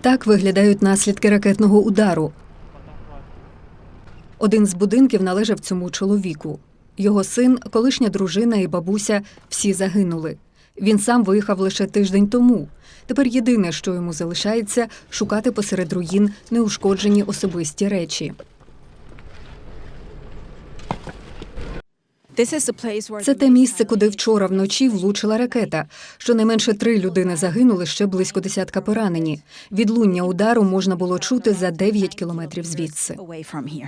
Так виглядають наслідки ракетного удару. Один з будинків належав цьому чоловіку. Його син, колишня дружина і бабуся всі загинули. Він сам виїхав лише тиждень тому. Тепер єдине, що йому залишається, шукати посеред руїн неушкоджені особисті речі. Це те місце, куди вчора вночі влучила ракета. Щонайменше три людини загинули, ще близько десятка поранені. Відлуння удару можна було чути за 9 кілометрів звідси. away from here.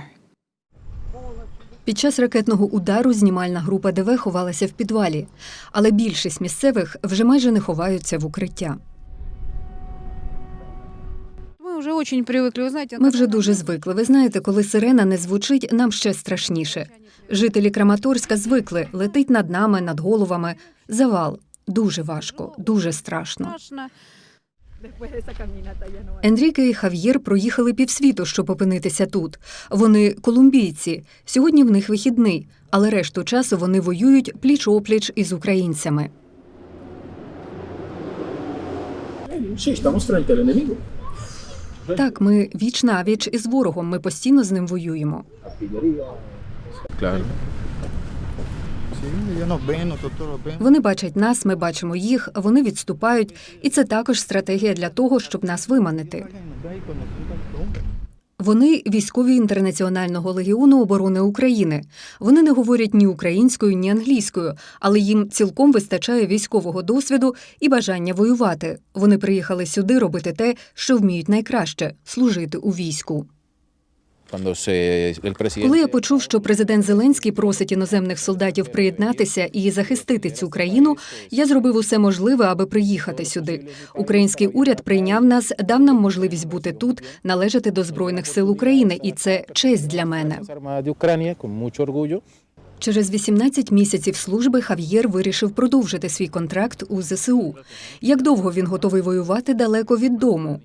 Під час ракетного удару знімальна група ДВ ховалася в підвалі, але більшість місцевих вже майже не ховаються в укриття. Мы уже очень привыкли, вы знаете. Ми вже дуже звикли. Ви знаєте, коли сирена не звучить, нам ще страшніше. Жителі Краматорська звикли, летить над нами, над головами. Завал. Дуже важко, дуже страшно. Енріке і Хав'єр проїхали півсвіту, щоб опинитися тут. Вони колумбійці. Сьогодні в них вихідний, але решту часу вони воюють пліч-опліч із українцями. Так, ми віч навіч із ворогом. Ми постійно з ним воюємо. Claro. Вони бачать нас, ми бачимо їх, вони відступають, і це також стратегія для того, щоб нас виманити. Вони військові інтернаціонального легіону оборони України. Вони не говорять ні українською, ні англійською, але їм цілком вистачає військового досвіду і бажання воювати. Вони приїхали сюди робити те, що вміють найкраще служити у війську. Коли я почув, що президент Зеленський просить іноземних солдатів приєднатися і захистити цю країну, я зробив усе можливе, аби приїхати сюди. Український уряд прийняв нас, дав нам можливість бути тут, належати до збройних сил України, і це честь для мене. Через 18 місяців служби Хав'єр вирішив продовжити свій контракт у ЗСУ. Як довго він готовий воювати далеко від дому?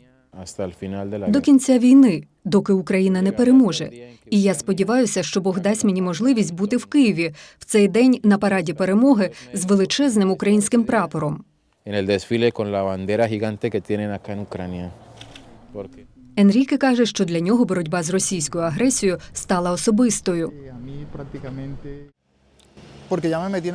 До кінця війни, доки Україна не переможе. І я сподіваюся, що Бог дасть мені можливість бути в Києві в цей день на параді перемоги з величезним українським прапором. Енріке каже, що для нього боротьба з російською агресією стала особистою.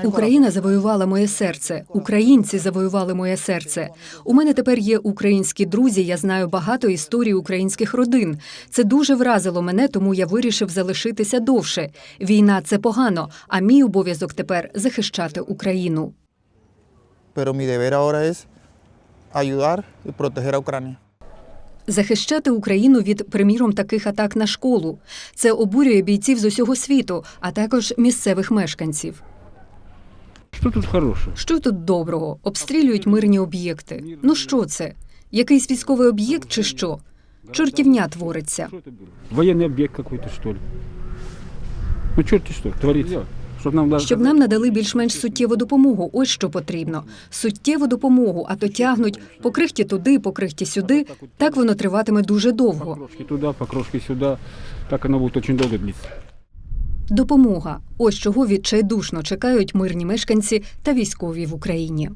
Україна завоювала моє серце. Українці завоювали моє серце. У мене тепер є українські друзі. Я знаю багато історій українських родин. Це дуже вразило мене, тому я вирішив залишитися довше. Війна це погано, а мій обов'язок тепер захищати Україну. Pero mi deber ahora es ayudar y proteger a Ucrania. Захищати Україну від, приміром, таких атак на школу. Це обурює бійців з усього світу, а також місцевих мешканців. Что тут хорошего? Що тут доброго? Обстрілюють мирні об'єкти. Ну що це? Якийсь військовий об'єкт чи що? Чортівня твориться. Что это было? Военный объект какой-то, что ли? Ну, черти что творится? Чтоб нам. Щоб нам надали більш-менш суттєву допомогу. Ось що потрібно. Суттєву допомогу, а то тягнуть покрихті туди, покрихті сюди. Так воно триватиме дуже довго. Покрошки туди, покрошки сюди. Так оно буде дуже довго длиться. Допомога. Ось чого відчайдушно чекають мирні мешканці та військові в Україні.